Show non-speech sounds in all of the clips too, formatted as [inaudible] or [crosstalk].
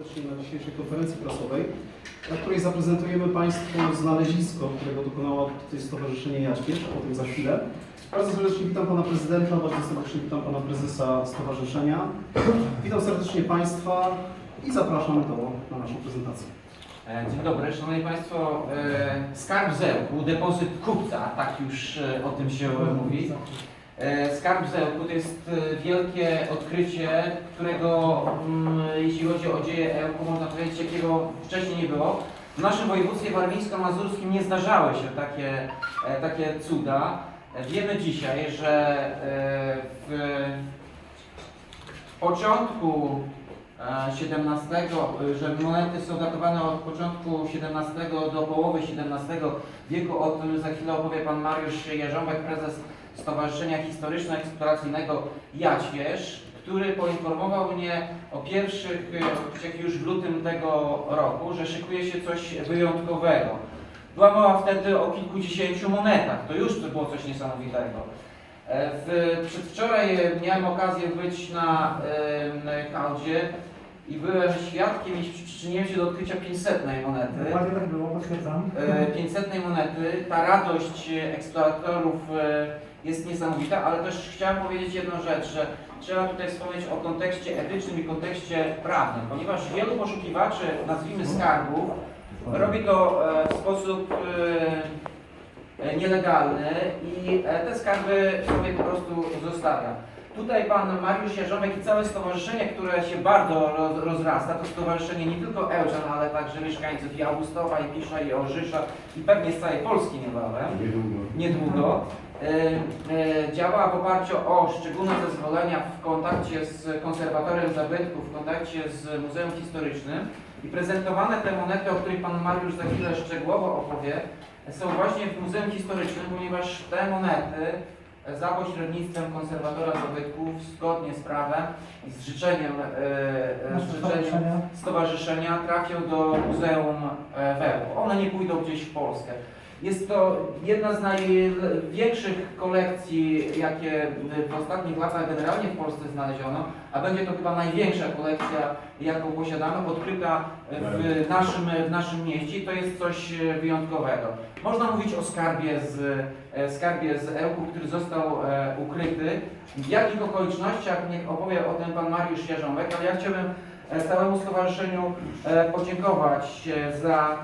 serdecznie na dzisiejszej konferencji prasowej, na której zaprezentujemy Państwu znalezisko, którego dokonało tutaj Stowarzyszenie Jaśmierz, o tym za chwilę. Bardzo serdecznie witam Pana Prezydenta, bardzo serdecznie witam Pana Prezesa Stowarzyszenia. Witam serdecznie Państwa i zapraszam do, na naszą prezentację. E, Dzień dobry, Szanowni Państwo. E, Skarb Zełku, depozyt kupca, tak już e, o tym się mówi. E, Skarb Zełku jest e, wielkie odkrycie, którego mm, jeśli chodzi o dzieje Ełku, można powiedzieć, jakiego wcześniej nie było. W naszym województwie warmińsko-mazurskim nie zdarzały się takie, e, takie cuda. Wiemy dzisiaj, że w początku XVII, że monety są datowane od początku XVII do połowy XVII wieku. O tym za chwilę opowie pan Mariusz Jarząbek, prezes Stowarzyszenia Historyczno-Eksploracyjnego Jaćwierz, który poinformował mnie o pierwszych e, odkryciach już w lutym tego roku, że szykuje się coś wyjątkowego. Była mowa wtedy o kilkudziesięciu monetach. To już to było coś niesamowitego. E, W, przedwczoraj e, miałem okazję być na hałdzie i byłem świadkiem i przyczyniłem się do odkrycia 500 monety. Dokładnie tak było, potwierdzam. E, 500 monety. Ta radość eksploratorów jest niesamowita, ale też chciałem powiedzieć jedną rzecz, że trzeba tutaj wspomnieć o kontekście etycznym i kontekście prawnym, ponieważ wielu poszukiwaczy, nazwijmy skarbów, robi to e, w sposób e, e, nielegalny i te skarby sobie po prostu zostawia. Tutaj pan Mariusz Jarzomek i całe stowarzyszenie, które się bardzo roz, rozrasta, to stowarzyszenie nie tylko Ełczan, ale także mieszkańców i Augustowa, i Pisza, i Orzysza i pewnie z całej Polski niebawem niedługo. E, e, Działa w oparciu o szczególne zezwolenia w kontakcie z konserwatorem zabytków, w kontakcie z Muzeum Historycznym i prezentowane te monety, o których Pan Mariusz za chwilę szczegółowo opowie, są właśnie w Muzeum Historycznym, ponieważ te monety za pośrednictwem konserwatora zabytków, zgodnie z prawem i z życzeniem, e, z życzeniem stowarzyszenia. trafią do Muzeum Wełku. One nie pójdą gdzieś w Polskę. Jest to jedna z największych kolekcji, jakie w ostatnich latach generalnie w Polsce znaleziono, a będzie to chyba największa kolekcja, jaką posiadamy, odkryta w naszym, w naszym mieście to jest coś wyjątkowego. Można mówić o skarbie z, e, skarbie z Ełku, który został e, ukryty. W jakich okolicznościach, niech opowie o tym pan Mariusz Jarząbek, ale ja chciałbym e, całemu stowarzyszeniu podziękować za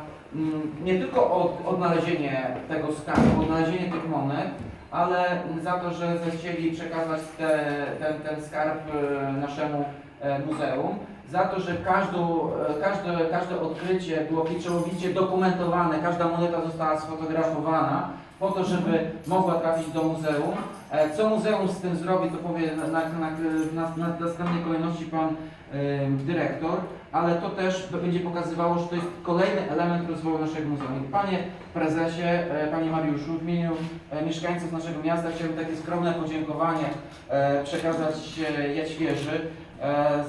nie tylko od, odnalezienie tego skarbu, odnalezienie tych monet, ale za to, że zechcieli przekazać te, ten, ten skarb e, naszemu e, muzeum, za to, że każdą, e, każde, każde odkrycie było pieczołowicie dokumentowane, każda moneta została sfotografowana po to, żeby mogła trafić do muzeum. E, Co muzeum z tym zrobi, to powie na, na, na, na, na następnej kolejności pan e, dyrektor, ale to też będzie pokazywało, że to jest kolejny element rozwoju naszego muzeum. Panie prezesie, e, panie Mariuszu, w imieniu mieszkańców naszego miasta chciałbym takie skromne podziękowanie przekazać Jaćwieży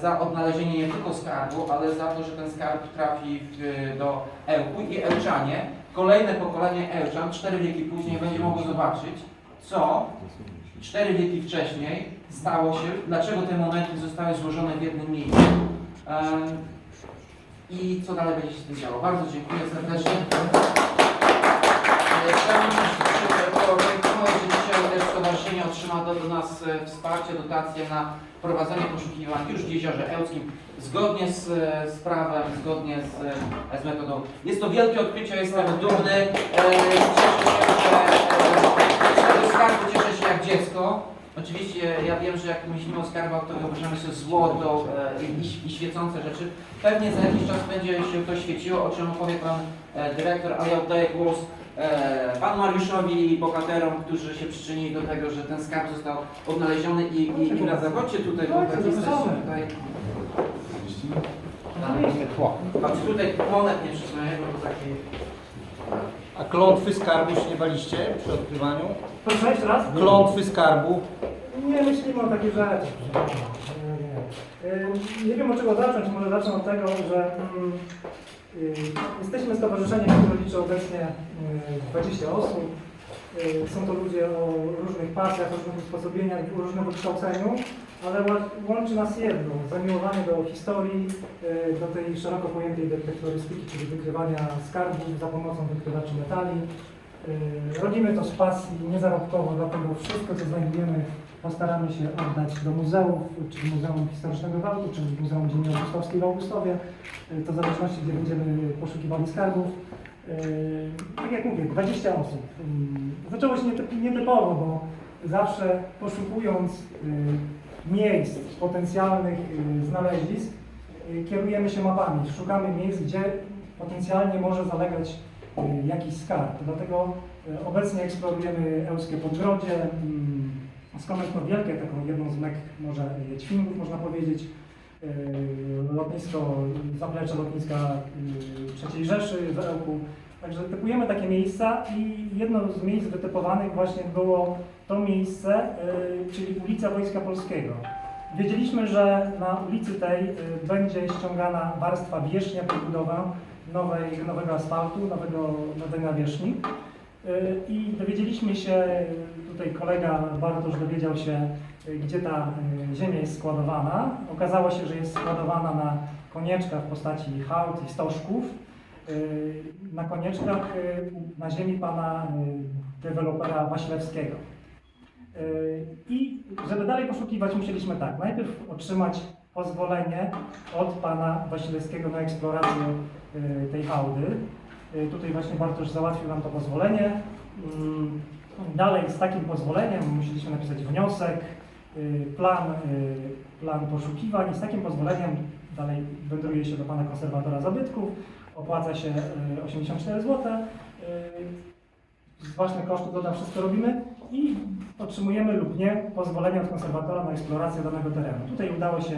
za odnalezienie nie tylko skarbu, ale za to, że ten skarb trafi w, do Ełku i Ełczanie, kolejne pokolenie Ełczan, cztery wieki później będzie mogło zobaczyć, co cztery wieki wcześniej stało się, dlaczego te monety zostały złożone w jednym miejscu i co dalej będzie się z tym działo. Bardzo dziękuję serdecznie. E, Stowarzyszenie otrzyma do, do nas e, wsparcie, dotacje na prowadzenie poszukiwań już w Jeziorze Ełckim, zgodnie z, e, z prawem, zgodnie z, z metodą. Jest to wielkie odkrycie, jestem dumny. Cieszę się, że skarbu cieszę się jak dziecko. Oczywiście ja wiem, że jak myślimy o skarbach, to wyobrażamy sobie złoto e, i, i świecące rzeczy. Pewnie za jakiś czas będzie się to świeciło, o czym opowie Pan e, Dyrektor, a ja oddaję głos e, Panu Mariuszowi i bohaterom, którzy się przyczynili do tego, że ten skarb został odnaleziony i, i, i wraca. Chodźcie tutaj, bo tak zapraszamy. tutaj. Patrz, tutaj monet nie przyznaję, bo to taki... A klątwy skarbu się nie baliście przy odkrywaniu? Proszę jeszcze raz? Klątwy skarbu. Nie myślimy o takich pana. Nie, nie. Y, Nie wiem od czego zacząć, może zacznę od tego, że mm, y, jesteśmy stowarzyszeniem, które liczy obecnie y, 20 osób. Y, Są to ludzie o różnych pasjach, różnych usposobieniach, o różnym wykształceniu. Ale łączy nas jedno, zamiłowanie do historii, e, do tej szeroko pojętej detektorystyki, czyli wykrywania skarbów za pomocą wykrywaczy metali. E, Robimy to z pasji, niezarobkowo, dlatego wszystko, co znajdujemy, postaramy się oddać do muzeów, czyli Muzeum Historycznego w Wałtu, czyli Muzeum Ziemi Augustowskiej w Augustowie, e, to w zależności, gdzie będziemy poszukiwali skarbów. Tak jak mówię, 20 osób. Zaczęło się nietyp- nietypowo, bo zawsze poszukując miejsc potencjalnych y, znalezisk, y, kierujemy się mapami, szukamy miejsc, gdzie potencjalnie może zalegać y, jakiś skarb. Dlatego obecnie eksplorujemy Ełskie Podgrodzie, mm, Skometno Wielkie, taką jedną z mek może Ćwingów, można powiedzieć, lotnisko, zaplecze lotniska III Rzeszy w Ełku. Także typujemy takie miejsca i jedno z miejsc wytypowanych właśnie było to miejsce, y, czyli ulica Wojska Polskiego. Wiedzieliśmy, że na ulicy tej y, będzie ściągana warstwa wierzchnia pod budowę nowej, nowego asfaltu, nowego, nowej nawierzchni. Y, I dowiedzieliśmy się, tutaj kolega Bartosz dowiedział się, gdzie ta ziemia jest składowana. Okazało się, że jest składowana na konieczkach w postaci hałd i stożków. Na konieczkach na ziemi pana dewelopera Waślewskiego. Y, I żeby dalej poszukiwać, musieliśmy tak, najpierw otrzymać pozwolenie od pana Wasilewskiego na eksplorację y, tej hałdy. Y, Tutaj właśnie Bartosz załatwił nam to pozwolenie. Mm, Dalej z takim pozwoleniem musieliśmy napisać wniosek, plan, plan poszukiwań z takim pozwoleniem dalej wędruje się do pana konserwatora zabytków, opłaca się y, 84 zł. Z własnych kosztów dodam, wszystko robimy i otrzymujemy lub nie pozwolenie od konserwatora na eksplorację danego terenu. Tutaj udało się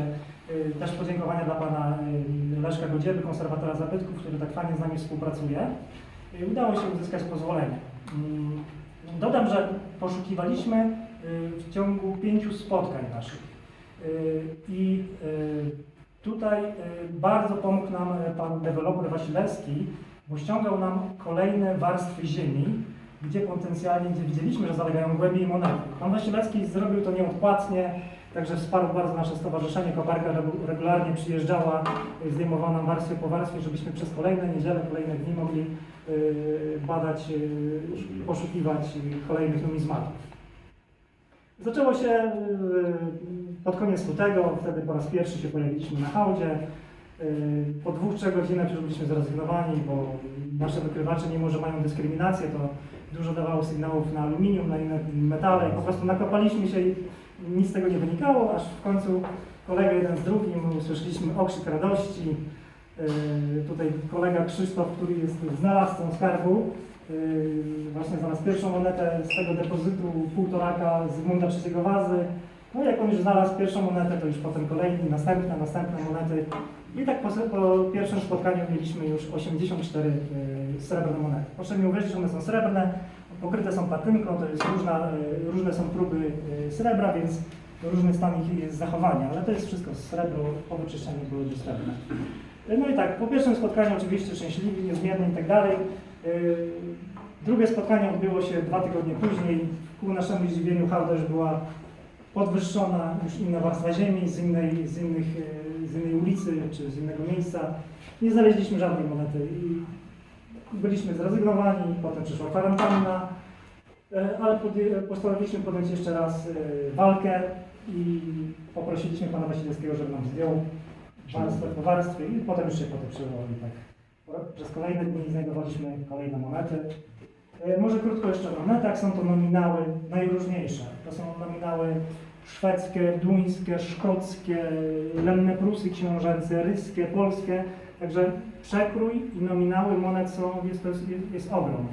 y, też podziękowania dla pana y, Leszka Godzieby, konserwatora zabytków, który tak fajnie z nami współpracuje. Y, Udało się uzyskać pozwolenie. Mm, Dodam, że poszukiwaliśmy w ciągu pięciu spotkań naszych. I tutaj bardzo pomógł nam pan deweloper Wasilewski, bo ściągał nam kolejne warstwy ziemi, gdzie potencjalnie, gdzie widzieliśmy, że zalegają głębiej monety. Pan Wasilewski zrobił to nieodpłatnie, także wsparł bardzo nasze stowarzyszenie. Koparka regu- regularnie przyjeżdżała, y, zdejmowała nam warstwę po warstwie, żebyśmy przez kolejne niedziele, kolejne dni mogli y, badać, y, poszukiwać kolejnych numizmatów. Zaczęło się pod koniec lutego, wtedy po raz pierwszy się pojawiliśmy na hałdzie. Po dwóch, trzech godzinach już byliśmy zrezygnowani, bo nasze wykrywacze, mimo że mają dyskryminację, to dużo dawało sygnałów na aluminium, na inne metale i po prostu nakopaliśmy się i nic z tego nie wynikało, aż w końcu kolega jeden z drugim usłyszeliśmy okrzyk radości. Y, Tutaj kolega Krzysztof, który jest znalazcą skarbu, y, właśnie znalazł pierwszą monetę z tego depozytu półtoraka Zygmunta III Wazy. No jak on już znalazł pierwszą monetę, to już potem kolejni, następne, następne monety. I tak po, po pierwszym spotkaniu mieliśmy już 84 y, srebrne monety. Proszę mi uwierzyć, one są srebrne, pokryte są platynką, to jest różna, y, różne są próby y, srebra, więc różny stan ich jest zachowania, ale to jest wszystko srebro, po wyczyszczeniu były srebrne. Y, No i tak, po pierwszym spotkaniu oczywiście szczęśliwi, niezmierni i tak dalej. Drugie spotkanie odbyło się dwa tygodnie później. Ku naszemu zdziwieniu hałda już była podwyższona, już inna warstwa ziemi z innej, z, innych, e, z innej ulicy czy z innego miejsca. Nie znaleźliśmy żadnej monety i byliśmy zrezygnowani, potem przyszła kwarantanna, e, ale postanowiliśmy podjąć jeszcze raz e, walkę i poprosiliśmy pana Wasilewskiego, żeby nam zdjął warstwę po warstwie i potem już się i tak. Przez kolejne dni znajdowaliśmy kolejne monety. E, Może krótko jeszcze o monetach. Są to nominały najróżniejsze. To są nominały szwedzkie, duńskie, szkockie, lenne prusy książęce, ryskie, polskie. Także przekrój i nominały monet są, jest, jest, jest ogrom.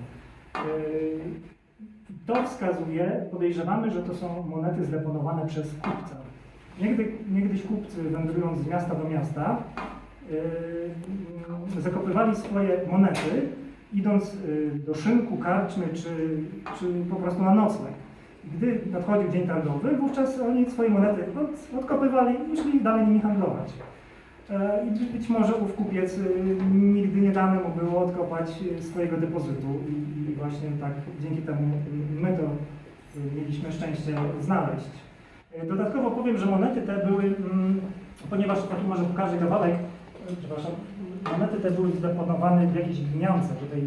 E, To wskazuje, podejrzewamy, że to są monety zdeponowane przez kupca. Niegdy, niegdyś kupcy wędrując z miasta do miasta yy, zakopywali swoje monety, idąc yy, do szynku, karczmy czy, czy po prostu na nocleg. Gdy nadchodził dzień targowy, wówczas oni swoje monety od, odkopywali i szli dalej nimi handlować. E, I być- może ów kupiec y, nigdy nie dane mu było odkopać y, swojego depozytu i, właśnie tak dzięki temu y, my to mieliśmy szczęście znaleźć. E, Dodatkowo powiem, że monety te były, mm, ponieważ taki może pokażę kawałek, e, przepraszam, monety te były zdeponowane w jakiejś gliniance. Tutaj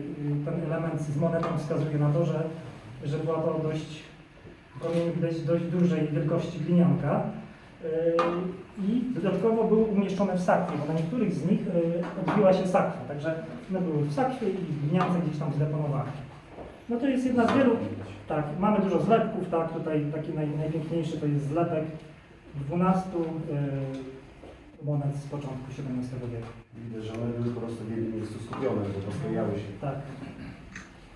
ten element z monetą wskazuje na to, że, że była to dość, promieniu widać dość dużej wielkości glinianka. E, I dodatkowo były umieszczone w sakwie, bo na niektórych z nich e, odbiła się sakwa, także one były w sakwie i gliniance gdzieś tam zdeponowane. No to jest jedna z wielu, tak, mamy dużo zlepków, tak, tutaj taki naj, najpiękniejszy to jest zlepek 12 e, monet z początku XVII wieku. Widać, że one były po prostu w jednym miejscu skupione, bo rozklejały się. Tak.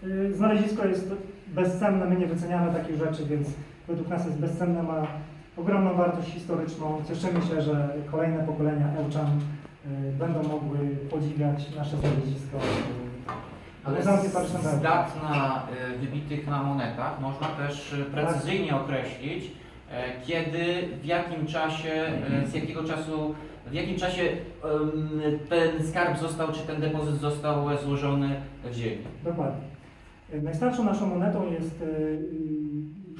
Y, Znalezisko jest bezcenne, my nie wyceniamy takich rzeczy, więc według nas jest bezcenne, ma ogromną wartość historyczną. Cieszymy się, że kolejne pokolenia Ełczan y, będą mogły podziwiać nasze znalezisko. Ale z dat na y, wybitych na monetach można też y, precyzyjnie określić, e, kiedy, w jakim czasie, e, z jakiego czasu, w jakim czasie ten skarb został, czy ten depozyt został złożony w ziemi. Dokładnie. Najstarszą naszą monetą jest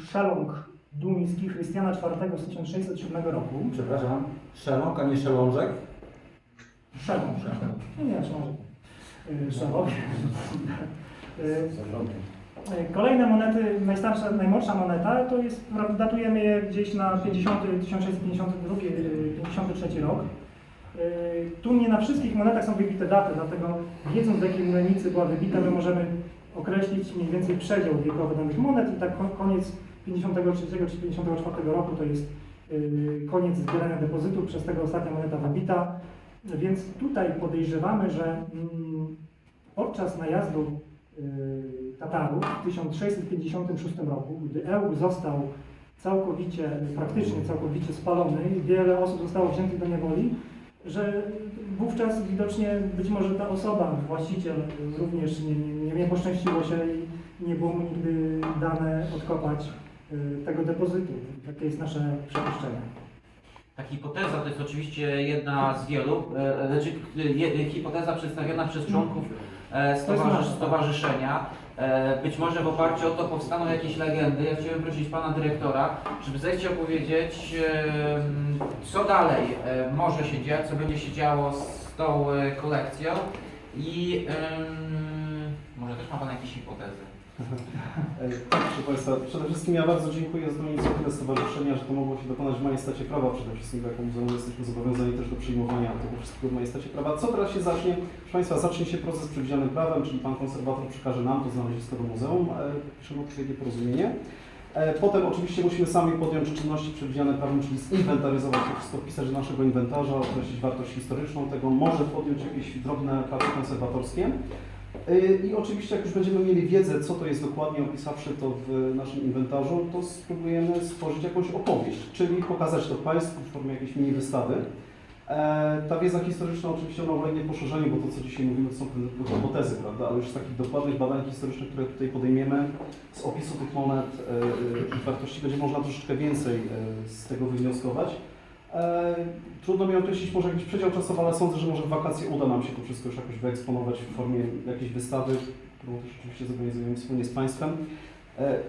szeląg dumiński Chrystiana IV z 1607 roku. Przepraszam, szeląg, a nie szelążek? Szeląg. Nie, nie, szeląg. Y, Szeląg. Y. Kolejne monety, najstarsza, najmłodsza moneta, to jest, datujemy je gdzieś na 50, 1652, y, 53 rok. Y, Tu nie na wszystkich monetach są wybite daty, dlatego wiedząc w jakiej mlenicy była wybita, my możemy określić mniej więcej przedział wiekowy danych monet i tak ko- koniec 53 czy 54 roku to jest y, koniec zbierania depozytu, przez tego ostatnia moneta wybita. Więc tutaj podejrzewamy, że mm, podczas najazdu y, Tatarów w 1656 roku, gdy Ełk został całkowicie, praktycznie całkowicie spalony i wiele osób zostało wziętych do niewoli, że wówczas widocznie być może ta osoba, właściciel również nie, nie, nie poszczęściło się i nie było mu nigdy dane odkopać tego depozytu. Takie jest nasze przypuszczenie. Ta hipoteza to jest oczywiście jedna z wielu, e, znaczy e, hipoteza przedstawiona przez członków e, stowarzysz, stowarzyszenia. E, Być może w oparciu o to powstaną jakieś legendy. Ja chciałbym prosić pana dyrektora, żeby zechciał powiedzieć, co dalej może się dziać, co będzie się działo z tą kolekcją i może też ma pan jakieś hipotezy. E, Tak, proszę Państwa, przede wszystkim ja bardzo dziękuję za tą inicjatywę stowarzyszenia, że to mogło się dokonać w majestacie prawa przede wszystkim, jako muzeum jesteśmy zobowiązani też do przyjmowania tego wszystkiego w majestacie prawa. Co teraz się zacznie? Proszę Państwa, zacznie się proces przewidziany prawem, czyli Pan konserwator przekaże nam to znalezisko do muzeum, e, piszemy odpowiednie porozumienie. E, Potem oczywiście musimy sami podjąć czynności przewidziane prawem, czyli zinwentaryzować to wszystko, wpisać do naszego inwentarza, określić wartość historyczną tego, może podjąć jakieś drobne prace konserwatorskie. Y, I oczywiście, jak już będziemy mieli wiedzę, co to jest dokładnie, opisawszy to w naszym inwentarzu, to spróbujemy stworzyć jakąś opowieść, czyli pokazać to Państwu w formie jakiejś mini wystawy. E, Ta wiedza historyczna oczywiście ona ulegnie poszerzeniu, bo to, co dzisiaj mówimy, to są tylko hipotezy, prawda? Ale już z takich dokładnych badań historycznych, które tutaj podejmiemy, z opisu tych monet e, ich wartości będzie można troszeczkę więcej e, z tego wywnioskować. E, Trudno mi określić może jakiś przedział czasowy, ale sądzę, że może w wakacje uda nam się to wszystko już jakoś wyeksponować w formie jakiejś wystawy, którą też oczywiście zorganizujemy wspólnie z Państwem. E,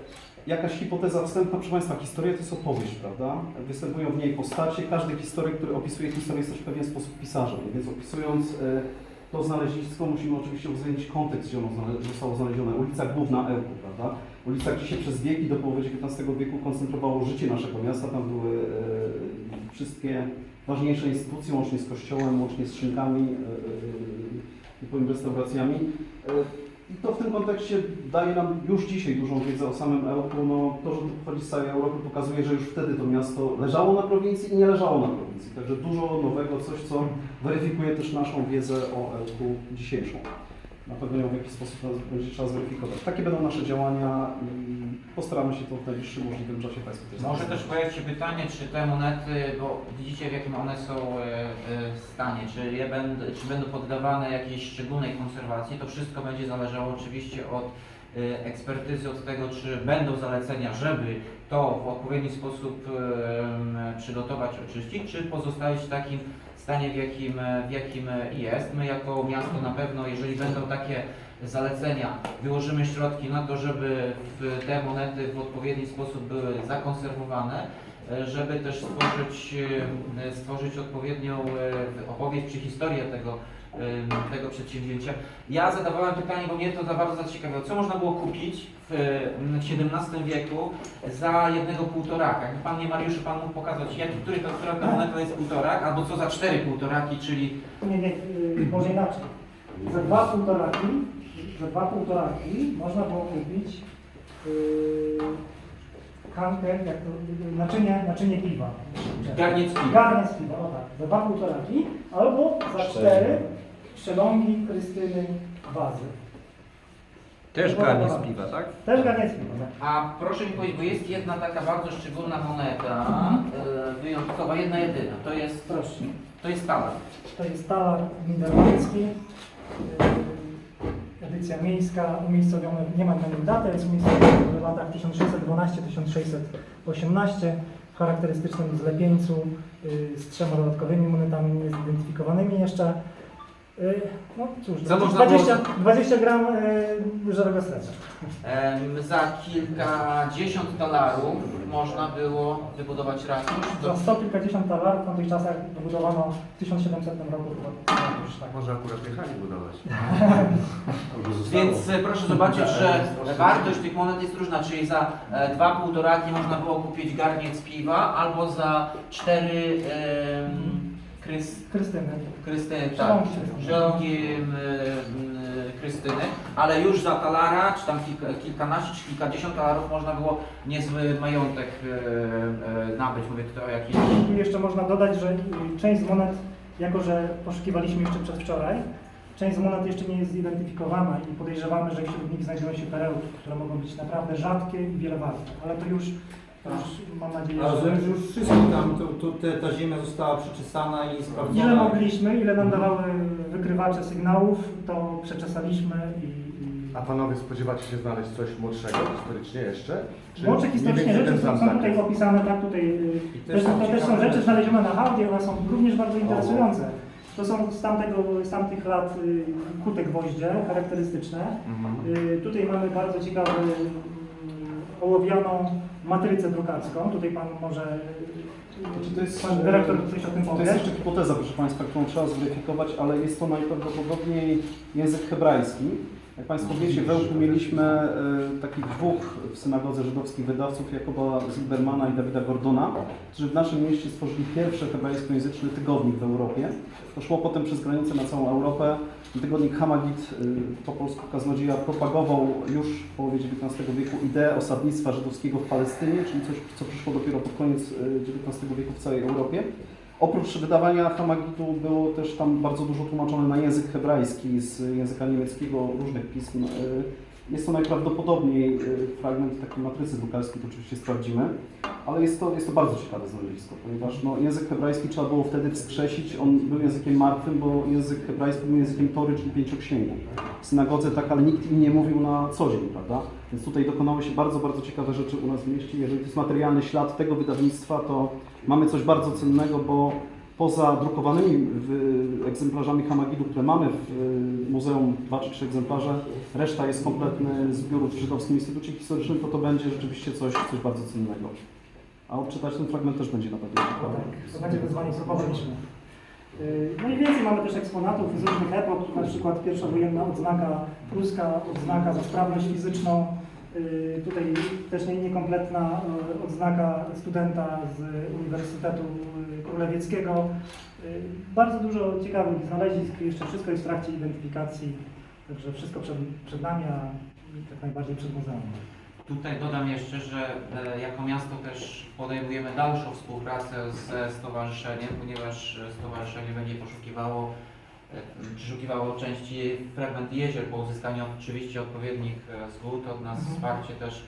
Jakaś hipoteza wstępna, proszę Państwa, historia to jest opowieść, prawda? Występują w niej postacie, każdy historyk, który opisuje historię jest też w pewien sposób pisarzem, więc opisując e, to znalezisko musimy oczywiście uwzględnić kontekst, gdzie ono zostało znalezione. Ulica Główna Ełku, prawda? Ulica, gdzie się przez wieki do połowy XIX wieku koncentrowało życie naszego miasta, tam były wszystkie ważniejsze instytucje, łącznie z kościołem, łącznie z szynkami, e, e, nie powiem restauracjami. E, I to w tym kontekście daje nam już dzisiaj dużą wiedzę o samym Ełku. No, to, że to pochodzi z całej Europy pokazuje, że już wtedy to miasto leżało na prowincji i nie leżało na prowincji. Także dużo nowego, coś co weryfikuje też naszą wiedzę o Ełku dzisiejszą. Na pewno ją w jakiś sposób będzie trzeba zweryfikować. Takie będą nasze działania postaramy się to w najbliższym możliwym czasie Państwu też Może też zaprezentować. pojawić się pytanie, czy te monety, bo widzicie w jakim one są e, e, stanie, czy, je będą, czy będą poddawane jakiejś szczególnej konserwacji, to wszystko będzie zależało oczywiście od e, ekspertyzy, od tego, czy będą zalecenia, żeby to w odpowiedni sposób em, przygotować, oczyścić, czy pozostawić w takim stanie, w jakim, e, w jakim e, jest. My jako miasto na pewno, jeżeli będą takie zalecenia, wyłożymy środki na to, żeby te monety w odpowiedni sposób były zakonserwowane. e, żeby też stworzyć, e, stworzyć odpowiednią e, opowieść czy historię tego, tego przedsięwzięcia. Ja zadawałem pytanie, bo mnie to za bardzo zaciekawiło. Co można było kupić w XVII wieku za jednego półtoraka? Niech Pan nie Mariuszu, Pan mógł pokazać, jaki, który to, która moneta jest półtorak, albo co za cztery półtoraki, czyli Nie, nie, y, może inaczej. Za dwa półtoraki, za dwa półtoraki można było kupić yy, kankę, jak to, y, naczynie, naczynie piwa. garniec piwa. Garniec piwa, o tak. Za dwa półtoraki, albo za cztery szelongi Krystyny Wazy. Też garnie z piwa, tak? Też garniec piwa, tak. A proszę mi powiedzieć, bo jest jedna taka bardzo szczególna moneta, e, wyjątkowa, jedna jedyna. To jest, Proszę. to jest talar. To jest talar niderlandzki, yy, edycja miejska, umiejscowiony, nie mam na nim daty, jest umiejscowiony w latach 1612-1618, w charakterystycznym zlepieńcu yy, z trzema dodatkowymi monetami niezidentyfikowanymi jeszcze. Yy, No cóż, Co można 20, było- 20 gram yy, żywego. Em, za kilkadziesiąt talarów można było wybudować ratusz. Za To, sto kilkadziesiąt talarów w tamtych czasach wybudowano w 1700 roku ratusz, tak. Może akurat jechali budować. [laughs] więc e, proszę zobaczyć, że wartość tych monet jest różna, czyli za e, dwa półtoraki można było kupić garniec piwa, albo za cztery em, krys, Krystyny. Krystyny, tak, Żelongi Krystyny. ale już za talara, czy tam kilka, kilkanaście, czy kilkadziesiąt talarów można było niezły majątek e, e, nabyć. Mówię tutaj o jakiejś... Tu jeszcze można dodać, że część z monet, jako że poszukiwaliśmy jeszcze przedwczoraj, część z monet jeszcze nie jest zidentyfikowana i podejrzewamy, że wśród nich znajdują się perełki, które mogą być naprawdę rzadkie i wiele warte. Ale to już, już mam nadzieję, A że rozumiem, że już wszystko tam, to, to, te, ta ziemia została przeczesana i sprawdzona. ile mogliśmy, ile nam dawały wykrywacze sygnałów, to przeczesaliśmy i, i A panowie spodziewacie się znaleźć coś młodszego historycznie jeszcze? Czy Młodsze historycznie mniej więcej rzeczy ten są, sam są tutaj zakres? opisane, tak, tutaj y, I też, są to też są ciekawe rzeczy znalezione na hałdzie, one są również bardzo interesujące. O. To są z, tamtego, z tamtych lat y, kute gwoździe, charakterystyczne. Mhm. Y, tutaj mamy bardzo ciekawą ołowioną matrycę drukarską. Tutaj Pan może, to jest, Pan dyrektor coś o tym To powie. jest jeszcze hipoteza, proszę Państwa, którą trzeba zweryfikować, ale jest to najprawdopodobniej język hebrajski. Jak Państwo wiecie, w Ełku mieliśmy e, takich dwóch w synagodze żydowskich wydawców, Jakoba Zilbermana i Dawida Gordona, którzy w naszym mieście stworzyli pierwszy hebrajskojęzyczny tygodnik w Europie. To szło potem przez granicę na całą Europę. Tygodnik Hamagit, y, po polsku kaznodzieja, propagował już w połowie XIX wieku ideę osadnictwa żydowskiego w Palestynie, czyli coś, co przyszło dopiero pod koniec XIX wieku w całej Europie. Oprócz wydawania Hamagitu było też tam bardzo dużo tłumaczone na język hebrajski z języka niemieckiego różnych pism. Y, Jest to najprawdopodobniej y, fragment takiej matrycy drukarskiej, to oczywiście sprawdzimy, ale jest to, jest to bardzo ciekawe znalezisko, ponieważ no, język hebrajski trzeba było wtedy wskrzesić, on był językiem martwym, bo język hebrajski był językiem Tory, czyli pięcioksięgu. W synagodze tak, ale nikt im nie mówił na co dzień, prawda? Więc tutaj dokonały się bardzo, bardzo ciekawe rzeczy u nas w mieście. Jeżeli to jest materialny ślad tego wydawnictwa, to mamy coś bardzo cennego, bo poza drukowanymi egzemplarzami Hamagidu, które mamy w muzeum, dwa czy trzy egzemplarze, reszta jest kompletny zbiór w Żydowskim Instytucie Historycznym, to to będzie rzeczywiście coś, coś bardzo cennego. A odczytać ten fragment też będzie na pewno. Tak, to będzie wyzwanie próbowaliśmy. Y, No i więcej mamy też eksponatów z różnych epok, na przykład pierwsza wojenna odznaka pruska, odznaka za sprawność fizyczną. Y, Tutaj też nie- niekompletna y, odznaka studenta z Uniwersytetu y, Królewieckiego. Bardzo dużo ciekawych znalezisk, jeszcze wszystko jest w trakcie identyfikacji, także wszystko przed, przed nami, a tak najbardziej przed muzeum. Tutaj dodam jeszcze, że e, jako miasto też podejmujemy dalszą współpracę ze stowarzyszeniem, ponieważ e, stowarzyszenie będzie poszukiwało, przeszukiwało części fragment jezior po uzyskaniu oczywiście odpowiednich e, zgód. Od nas Mhm. wsparcie też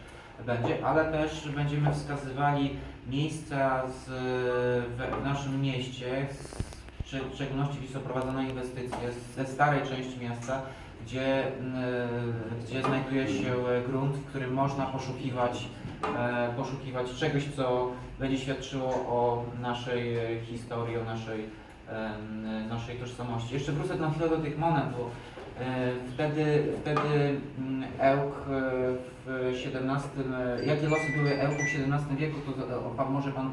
będzie, ale też będziemy wskazywali miejsca z, w, w naszym mieście, w szczególności gdzie są prowadzone inwestycje ze starej części miasta, gdzie, mm, gdzie znajduje się grunt, w którym można poszukiwać, e, poszukiwać czegoś, co będzie świadczyło o naszej e, historii, o naszej, naszej tożsamości. Jeszcze wrócę na chwilę do tych monet, bo Wtedy, wtedy mm, Ełk e, w XVII, e, jakie losy były Ełku w XVII wieku, to pan, może pan,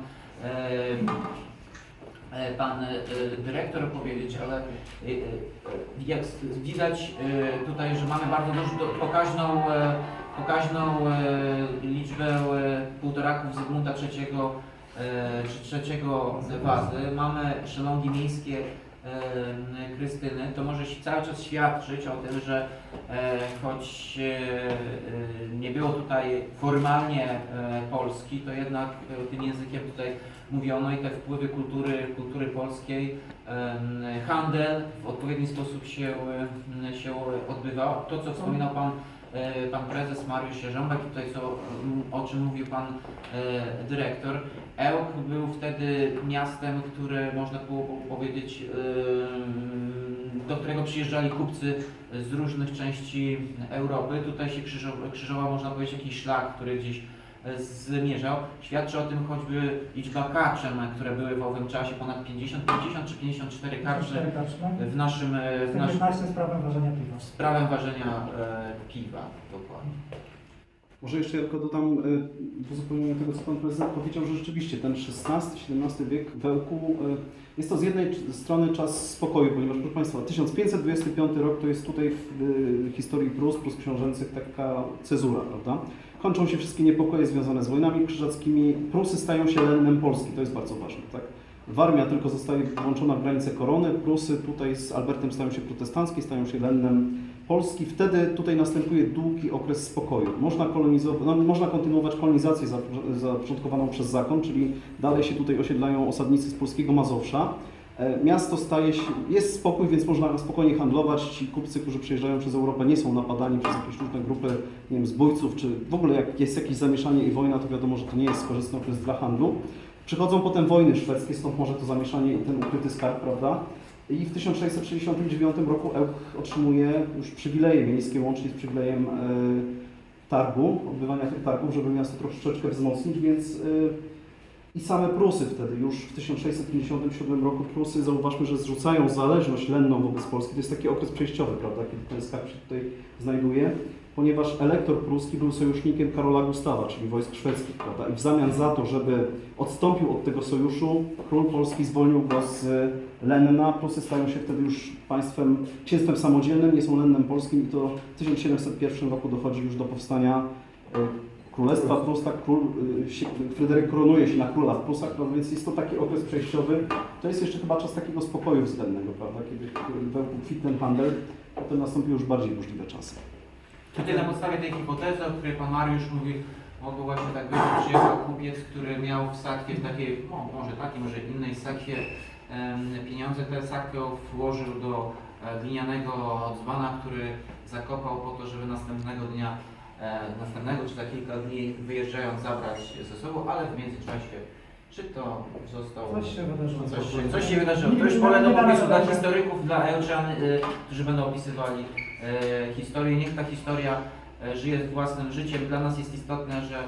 e, pan dyrektor opowiedzieć, ale jak widać tutaj, że mamy bardzo dużo, pokaźną, pokaźną liczbę półtoraków Zygmunta III, czy trzeciego. Mamy szelongi miejskie e, Krystyny, to może się cały czas świadczyć o tym, że e, choć e, e, nie było tutaj formalnie e, Polski, to jednak e, tym językiem tutaj mówiono i te wpływy kultury, kultury polskiej, handel w odpowiedni sposób się, e, się odbywał. To, co wspominał Pan, e, pan prezes Mariusz Sierząbek i tutaj, co, o czym mówił Pan e, dyrektor, Ełk był wtedy miastem, które można było powiedzieć, em, do którego przyjeżdżali kupcy z różnych części Europy. Tutaj się krzyżował, można powiedzieć, jakiś szlak, który gdzieś e, zmierzał. Świadczy o tym choćby liczba kaczem, które były w owym czasie, ponad 50, 50 czy 54 kacze Cztery kaczmy. w naszym, e, W naszym 15 z prawem ważenia piwa. z prawem ważenia e, piwa. Dokładnie. Może jeszcze tylko dodam y, w uzupełnieniu tego, co Pan Prezydent powiedział, że rzeczywiście ten XVI-XVII wiek w Ełku y, jest to z jednej strony czas spokoju, ponieważ proszę Państwa, 1525 rok to jest tutaj w historii Prus, Prus książęcych taka cezura, prawda? Kończą się wszystkie niepokoje związane z wojnami krzyżackimi, Prusy stają się lennem Polski, to jest bardzo ważne, tak? Warmia tylko zostaje włączona w granice korony, Prusy tutaj z Albertem stają się protestanckie, stają się lennem Polski. Wtedy tutaj następuje długi okres spokoju. Można, no, można kontynuować kolonizację zap- zapoczątkowaną przez zakon, czyli dalej się tutaj osiedlają osadnicy z polskiego Mazowsza. E, Miasto staje się, jest spokój, więc można spokojnie handlować. Ci kupcy, którzy przyjeżdżają przez Europę, nie są napadani przez jakieś różne grupy nie wiem, zbójców, czy w ogóle jak jest jakieś zamieszanie i wojna, to wiadomo, że to nie jest korzystny okres dla handlu. Przychodzą potem wojny szwedzkie, stąd może to zamieszanie i ten ukryty skarb, prawda? I w 1669 roku Ełk otrzymuje już przywileje miejskie, łącznie z przywilejem e, targu, odbywania tych targów, żeby miasto troszeczkę wzmocnić, więc e, i same Prusy wtedy, już w 1657 roku Prusy, zauważmy, że zrzucają zależność lenną wobec Polski. To jest taki okres przejściowy, prawda, kiedy ten skarb się tutaj znajduje, ponieważ elektor pruski był sojusznikiem Karola Gustawa, czyli wojsk szwedzkich, prawda, i w zamian za to, żeby odstąpił od tego sojuszu, król polski zwolnił go z Lenna. Prusy stają się wtedy już państwem, księstwem samodzielnym, nie są lennem polskim i to w 1701 roku dochodzi już do powstania e, Królestwa Prus, tak król, y, się- Fryderyk koronuje się na króla w Prusach, no więc jest to taki okres przejściowy. To jest jeszcze chyba czas takiego spokoju względnego, prawda, kiedy wełku kwitł handel, potem nastąpiły już bardziej burzliwe czasy. Tutaj na podstawie tej hipotezy, o której Pan Mariusz mówi, mogło właśnie tak być, że przyjechał kupiec, który miał w sakwie, w takiej, no, może takiej, może innej sakwie pieniądze. Te sakwy włożył do e, glinianego dzbana, który zakopał po to, żeby następnego dnia, następnego czy za kilka dni wyjeżdżając zabrać ze sobą, ale w międzyczasie czy to został... Coś się wydarzyło. Coś się, coś się wydarzyło. To już pole do popisu dla historyków, dla Elczan, y, którzy będą opisywali y, historię. Niech ta historia y, żyje własnym życiem. Dla nas jest istotne, że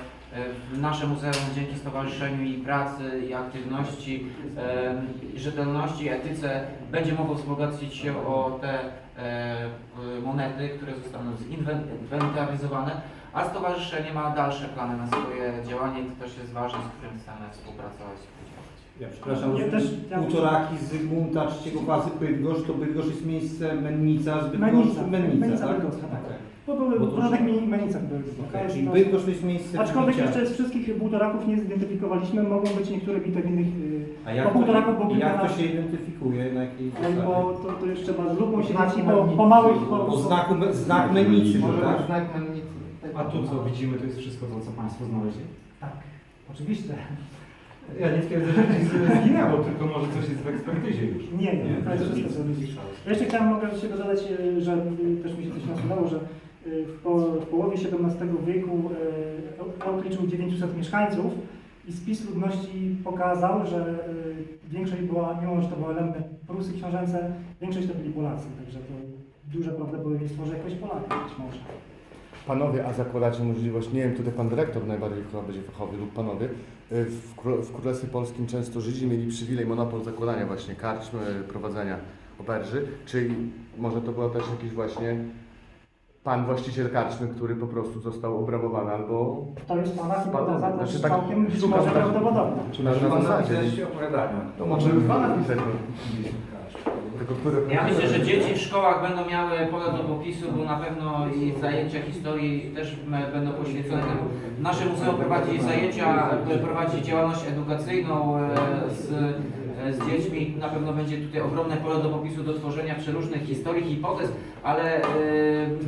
nasze muzeum dzięki stowarzyszeniu i pracy, i aktywności, i rzetelności, etyce będzie mogło wzbogacić się o te y, monety, które zostaną zinwentaryzowane. A stowarzyszenie ma dalsze plany na swoje działanie i to też jest ważne, z którym chcemy współpracować. współdziałać. Ja przepraszam, Ja też- ja- półtoraki Zygmunta III fazy Bydgoszcz, to Bydgoszcz jest miejsce Mennica, z Bydgoszcz Mennica. Mennica, Mennica tak? tak. To były Bo to- w różnych mi- menicach były. Okej, To Czyli jest- Bydgoszcz to jest miejsce Aczkolwiek bicia. jeszcze z wszystkich bułtoraków nie zidentyfikowaliśmy, mogą być niektóre bite w innych... A jak po to, półtoraków, bo i jak to się identyfikuje, na jakiej Bo zasadzie? to, to już trzeba z lupą się Znaki po, Mennicy. po małych... Po, Po znaku, znak Mennicy, Może tak? być znak mennicy. A tu co widzimy, to jest wszystko to, co Państwo znaleźli? Tak, oczywiście. Ja nie twierdzę, że nic zginęło, tylko może coś jest w ekspertyzie już. Nie, nie, to jest wszystko co ludzie. Ja jeszcze chciałem mogę do siebie dodać, e, że e, też mi się coś nasunęło, że w, po, w połowie XVII wieku e, Ełk liczył 900 mieszkańców i spis ludności pokazał, że e, większość była, mimo że to były elementy Prusy książęce, większość to byli Polacy, także to duże prawdopodobieństwo, że jakoś Polacy być może. Panowie, a zakładacie możliwość, nie wiem, tutaj pan dyrektor najbardziej chyba będzie fachowy lub panowie, y, w, w Królestwie Polskim często Żydzi mieli przywilej, monopol zakładania właśnie karczm, y, prowadzenia oberży, czy może to był też jakiś właśnie pan właściciel karczmy, który po prostu został obrabowany albo To jest Pana Pan- hipoteza znaczy też tak całkiem być może tak- prawdopodobna. czy na zasadzie. opowiadania. To możemy. Tylko które Ja myślę, że dzieci w szkołach będą miały pole do popisu, bo na pewno i zajęcia historii też będą poświęcone temu. Nasze muzeum prowadzi zajęcia, prowadzi działalność edukacyjną e, z, z dziećmi. Na pewno będzie tutaj ogromne pole do popisu do tworzenia przeróżnych historii, hipotez, ale e,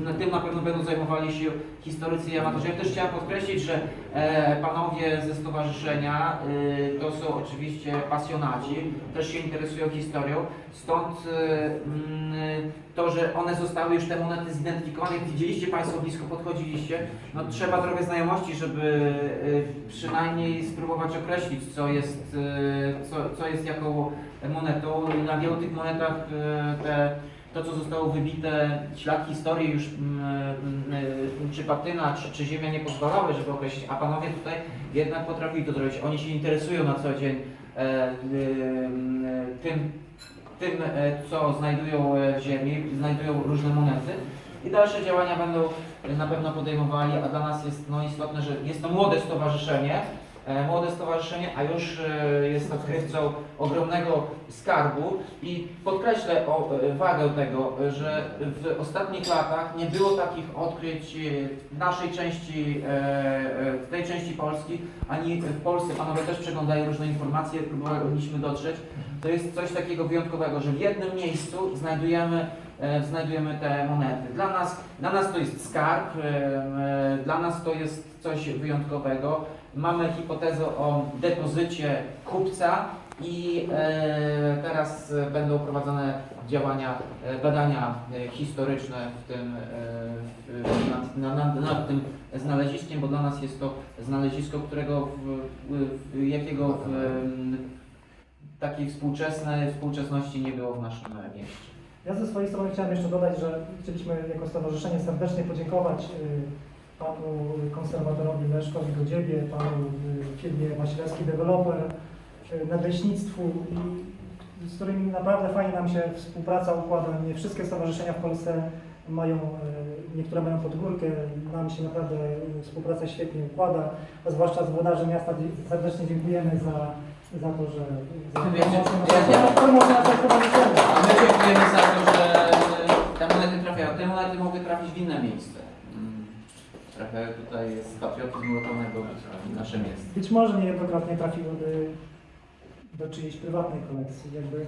na tym na pewno będą zajmowali się historycy i amatorzy. Ja też chciałem podkreślić, że e, panowie ze stowarzyszenia e, to są oczywiście pasjonaci, też się interesują historią, stąd e, to, że one zostały już te monety zidentyfikowane, widzieliście Państwo blisko podchodziliście, no trzeba trochę znajomości, żeby e, przynajmniej spróbować określić, co jest, e, co, co jest jaką monetą. Na wielu tych monetach e, te to, co zostało wybite, ślad historii już, mm, mm, czy patyna, czy, czy ziemia nie pozwalały, żeby określić, a panowie tutaj jednak potrafili to zrobić. Oni się interesują na co dzień e, tym, tym e, co znajdują e, w ziemi, znajdują różne monety i dalsze działania będą e, na pewno podejmowali, a dla nas jest no, istotne, że jest to młode stowarzyszenie, e, młode stowarzyszenie, a już e, jest odkrywcą ogromnego skarbu i podkreślę o, e, wagę tego, e, że w ostatnich latach nie było takich odkryć e, w naszej części, e, e, w tej części Polski, ani w Polsce. Panowie też przeglądają różne informacje, próbowaliśmy dotrzeć. To jest coś takiego wyjątkowego, że w jednym miejscu znajdujemy, e, znajdujemy te monety. Dla nas, dla nas to jest skarb, e, e, dla nas to jest coś wyjątkowego. Mamy hipotezę o depozycie kupca i e, teraz będą prowadzone działania, e, badania e, historyczne w tym, nad, na- nad, nad tym znaleziskiem, bo dla nas jest to znalezisko, którego w, jakiego w, takiej współczesnej współczesności nie było w naszym mieście. Ja ze swojej strony chciałem jeszcze dodać, że chcieliśmy jako stowarzyszenie serdecznie podziękować y, panu konserwatorowi Leszkowi Godziebie, panu y, firmie Wasilewski Developer, y, nadleśnictwu, i, z którymi naprawdę fajnie nam się współpraca układa. Nie wszystkie stowarzyszenia w Polsce mają, y, niektóre mają pod górkę, nam się naprawdę współpraca świetnie układa, a zwłaszcza z włodarzy miasta serdecznie dziękujemy za, za to, że za promocję stowarzyszenia. A my dziękujemy za to, że te monety trafiają. Te monety mogły trafić w inne miejsce. Trochę tutaj jest patriotyzmu lokalnego w nasze miejsce. Być może niejednokrotnie trafiłyby do czyjejś prywatnej kolekcji, jakby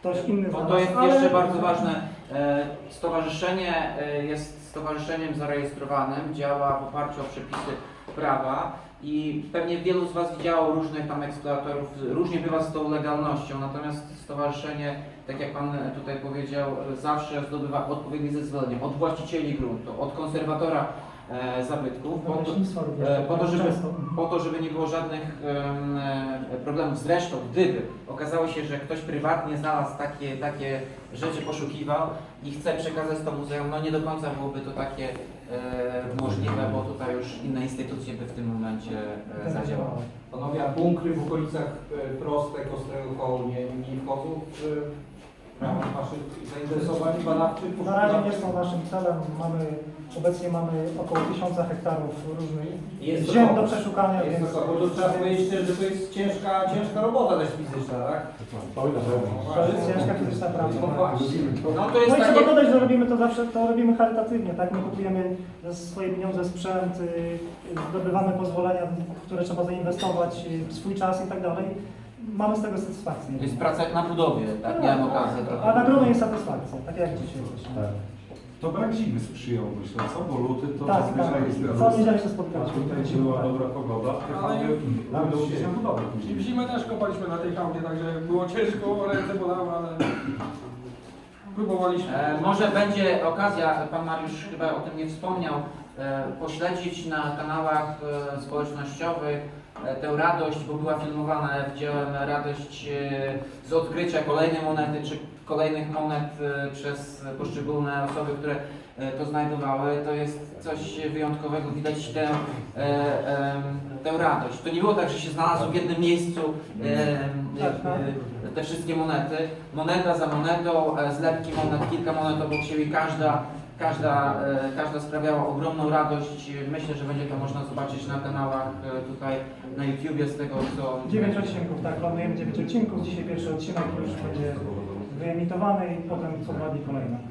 ktoś inny Bo znalazł, to jest ale- jeszcze bardzo ważne. E, Stowarzyszenie e, jest stowarzyszeniem zarejestrowanym, działa w oparciu o przepisy prawa i pewnie wielu z Was widziało różnych tam eksploatorów, różnie bywa z tą legalnością, natomiast stowarzyszenie, tak jak Pan tutaj powiedział, zawsze zdobywa odpowiednie zezwolenie od właścicieli gruntu, od konserwatora e, zabytków, po to, e, po to, żeby- często. po to, żeby nie było żadnych e, problemów. Zresztą, gdyby okazało się, że ktoś prywatnie znalazł takie, takie rzeczy, poszukiwał i chce przekazać to muzeum, no nie do końca byłoby to takie e, możliwe, bo tutaj już inne instytucje by w tym momencie e, zadziałały. Panowie, a bunkry w okolicach e, Prostek, Ostrego Koło nie, nie wchodzą w zainteresowań badawczych? Na razie nie są naszym celem. Mamy, obecnie mamy około tysiąca hektarów różnych Jest ziem do przeszukania, Jest więc to, bo to trzeba powiedzieć też, że to jest ciężka, ciężka robota też fizyczna, tak? to jest ciężka fizyczna praca. No właśnie. No to No jest i trzeba takie... dodać, że robimy to zawsze, to robimy charytatywnie, tak? My kupujemy za swoje pieniądze sprzęt, y, zdobywamy pozwolenia, w które trzeba zainwestować, y, swój czas i tak dalej. Mamy z tego satysfakcję. To jest praca jak na budowie, tak? Miałem okazję trochę. A nagrodą jest satysfakcja, tak jak dzisiaj. To brak zimy sprzyjał, myślę, co? Bo luty to Tak, zazwyczaj tak. jest mróz. niedzielę się spotkaliśmy. tutaj ci była dobra pogoda, Ale ale nie- będą gdzieś na budowę I w później. zimę też kopaliśmy na tej hałdzie, także było ciężko, ręce bolały, ale próbowaliśmy. E, może będzie okazja, Pan Mariusz chyba o tym nie wspomniał, e, pośledzić na kanałach e, społecznościowych e, tę radość, bo była filmowana, widziałem radość e, z odkrycia kolejnej monety, czy kolejnych monet e, przez poszczególne osoby, które e, to znajdowały. To jest coś wyjątkowego, widać tę, e, tę radość. To nie było tak, że się znalazły w jednym miejscu em, e, te wszystkie monety. Moneta za monetą, e, zlepki monet, kilka monet obok siebie, każda, każda, e, każda sprawiała ogromną radość. Myślę, że będzie to można zobaczyć na kanałach e, tutaj na YouTubie z tego co... Dziewięć odcinków, tak, planujemy dziewięć odcinków. Dzisiaj pierwszy odcinek już będzie wyemitowany i potem co dwa dni kolejne.